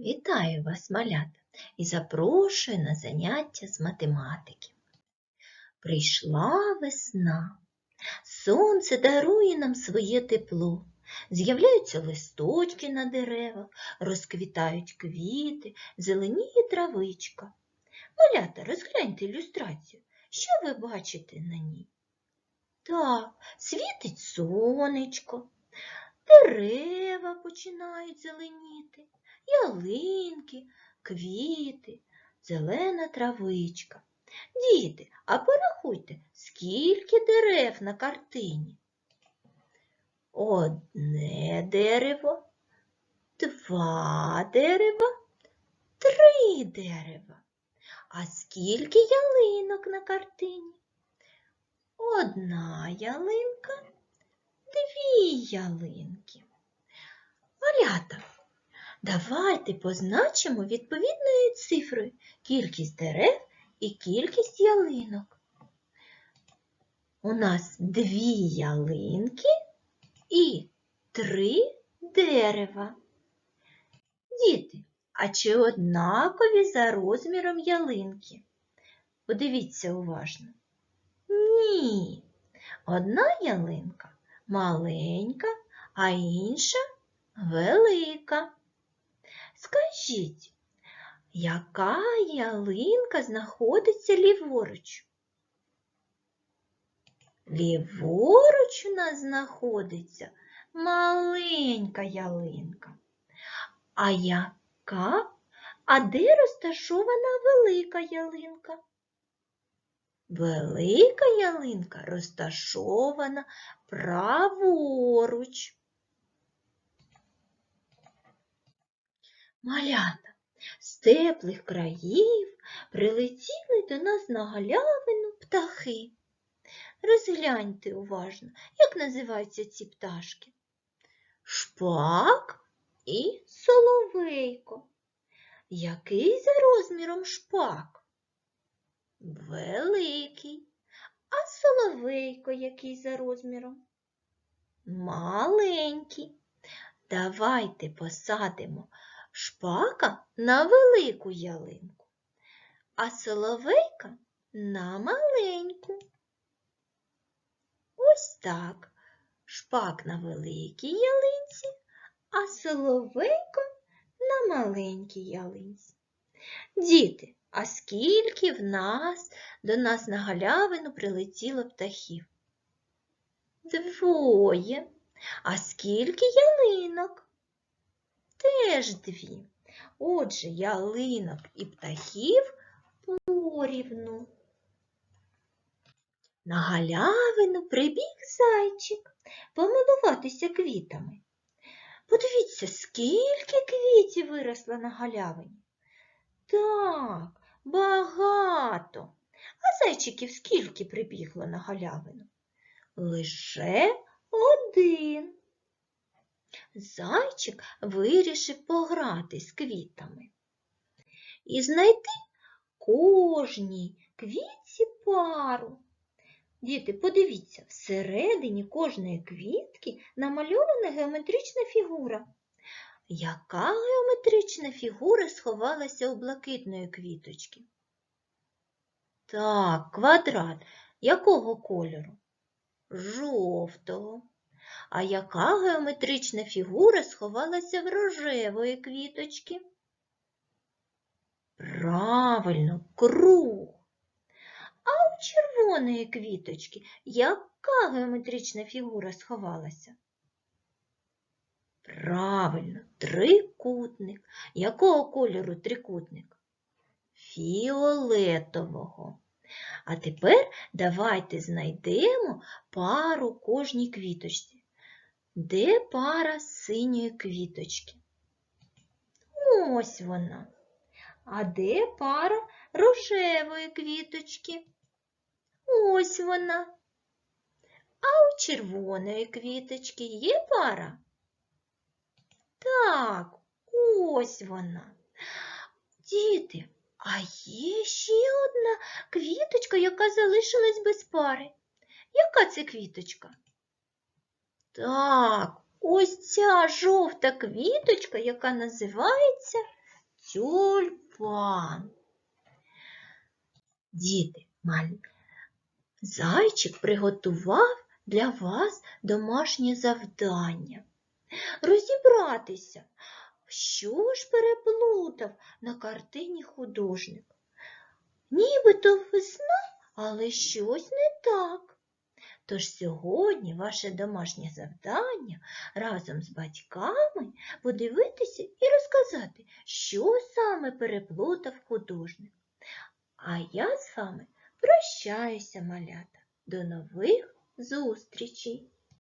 Вітаю вас, малята, і запрошую на заняття з математики. Прийшла весна. Сонце дарує нам своє тепло. З'являються листочки на деревах, розквітають квіти, зеленіє травичка. Малята, розгляньте ілюстрацію. Що ви бачите на ній? Так, світить сонечко, дерева починають зеленіти ялинки, квіти, зелена травичка. Діти, а порахуйте, скільки дерев на картині? Одне дерево, два дерева, три дерева. А скільки ялинок на картині? Одна ялинка, дві ялинки. Малята, Давайте позначимо відповідною цифрою кількість дерев і кількість ялинок. У нас дві ялинки і три дерева. Діти, а чи однакові за розміром ялинки? Подивіться уважно. Ні. Одна ялинка маленька, а інша велика. Скажіть, яка ялинка знаходиться ліворуч? Ліворуч у нас знаходиться маленька ялинка. А яка? А де розташована велика ялинка? Велика ялинка розташована праворуч. Малята, з теплих країв прилетіли до нас на галявину птахи. Розгляньте уважно, як називаються ці пташки. Шпак і соловейко. Який за розміром шпак? Великий. А соловейко який за розміром? Маленький. Давайте посадимо шпака на велику ялинку, а соловейка на маленьку. Ось так. Шпак на великій ялинці, а соловейко на маленькій ялинці. Діти, а скільки в нас до нас на галявину прилетіло птахів? Двоє. А скільки ялинок? Теж дві. Отже, ялинок і птахів порівну. На галявину прибіг зайчик помилуватися квітами. Подивіться, скільки квітів виросло на галявині. Так, багато. А зайчиків скільки прибігло на галявину? Лише один. Зайчик вирішив пограти з квітами і знайти кожній квітці пару. Діти, подивіться, всередині кожної квітки намальована геометрична фігура. Яка геометрична фігура сховалася у блакитної квіточки? Так, квадрат. Якого кольору? Жовтого. А яка геометрична фігура сховалася в рожевої квіточки? Правильно, круг. А у червоної квіточки яка геометрична фігура сховалася? Правильно, трикутник. Якого кольору трикутник? Фіолетового. А тепер давайте знайдемо пару кожній квіточці. Де пара синьої квіточки? Ось вона. А де пара рожевої квіточки? Ось вона. А у червоної квіточки є пара? Так, ось вона. Діти, а є ще одна квіточка, яка залишилась без пари. Яка це квіточка? Так, ось ця жовта квіточка, яка називається тюльпан. Діти, маль... зайчик приготував для вас домашнє завдання. Розібратися, що ж переплутав на картині художник. Нібито весна, але щось не так. Тож сьогодні ваше домашнє завдання разом з батьками подивитися і розказати, що саме переплутав художник. А я з вами прощаюся, малята. До нових зустрічей!